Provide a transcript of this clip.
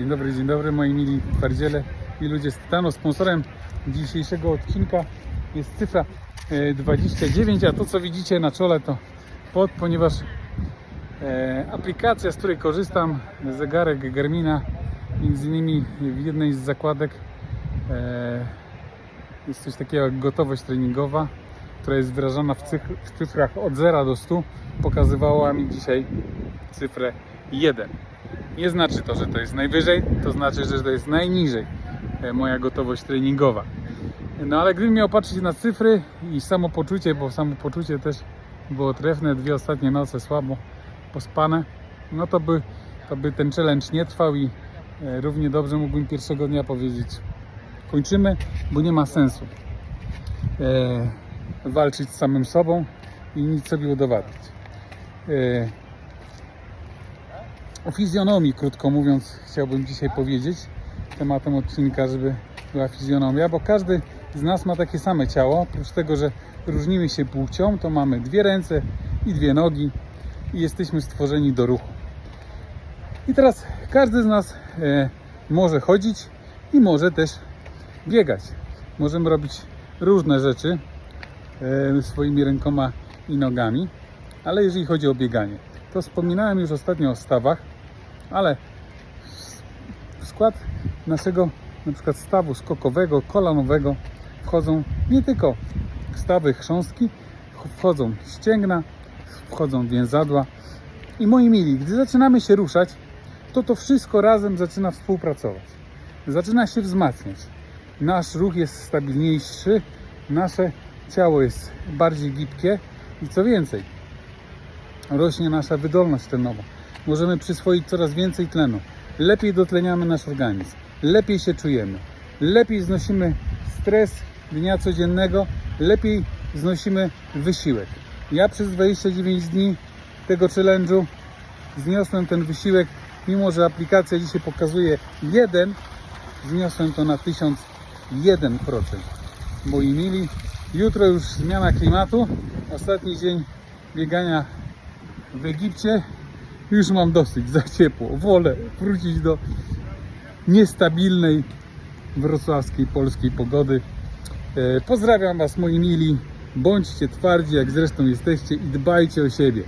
Dzień dobry, dzień dobry moi mili twardziele i ludzie z Tytanu. Sponsorem dzisiejszego odcinka jest cyfra e, 29, a to co widzicie na czole to pod, ponieważ e, aplikacja, z której korzystam, zegarek Garmina, między innymi w jednej z zakładek e, jest coś takiego jak gotowość treningowa, która jest wyrażana w, cyfr, w cyfrach od 0 do 100, pokazywała mi dzisiaj cyfrę 1. Nie znaczy to, że to jest najwyżej, to znaczy, że to jest najniżej e, moja gotowość treningowa. No ale gdybym miał patrzeć na cyfry i samopoczucie, bo samopoczucie też było trefne, dwie ostatnie noce słabo pospane, no to by, to by ten challenge nie trwał i e, równie dobrze mógłbym pierwszego dnia powiedzieć kończymy, bo nie ma sensu e, walczyć z samym sobą i nic sobie udowadniać. O fizjonomii, krótko mówiąc, chciałbym dzisiaj powiedzieć. Tematem odcinka, żeby była fizjonomia, bo każdy z nas ma takie same ciało. Oprócz tego, że różnimy się płcią, to mamy dwie ręce i dwie nogi i jesteśmy stworzeni do ruchu. I teraz każdy z nas e, może chodzić i może też biegać. Możemy robić różne rzeczy e, swoimi rękoma i nogami, ale jeżeli chodzi o bieganie, to wspominałem już ostatnio o stawach, ale w skład naszego na przykład stawu skokowego, kolanowego wchodzą nie tylko stawy chrząstki, wchodzą ścięgna, wchodzą więzadła i moi mili, gdy zaczynamy się ruszać, to to wszystko razem zaczyna współpracować. Zaczyna się wzmacniać. Nasz ruch jest stabilniejszy, nasze ciało jest bardziej gibkie i co więcej, rośnie nasza wydolność tlenowa. Możemy przyswoić coraz więcej tlenu. Lepiej dotleniamy nasz organizm. Lepiej się czujemy. Lepiej znosimy stres dnia codziennego. Lepiej znosimy wysiłek. Ja przez 29 dni tego challenge'u zniosłem ten wysiłek, mimo że aplikacja dzisiaj pokazuje 1, zniosłem to na 1001%. Moi mili, jutro już zmiana klimatu. Ostatni dzień biegania w Egipcie. Już mam dosyć, za ciepło. Wolę wrócić do niestabilnej wrocławskiej, polskiej pogody. E, Pozdrawiam Was moi mili. Bądźcie twardzi, jak zresztą jesteście i dbajcie o siebie.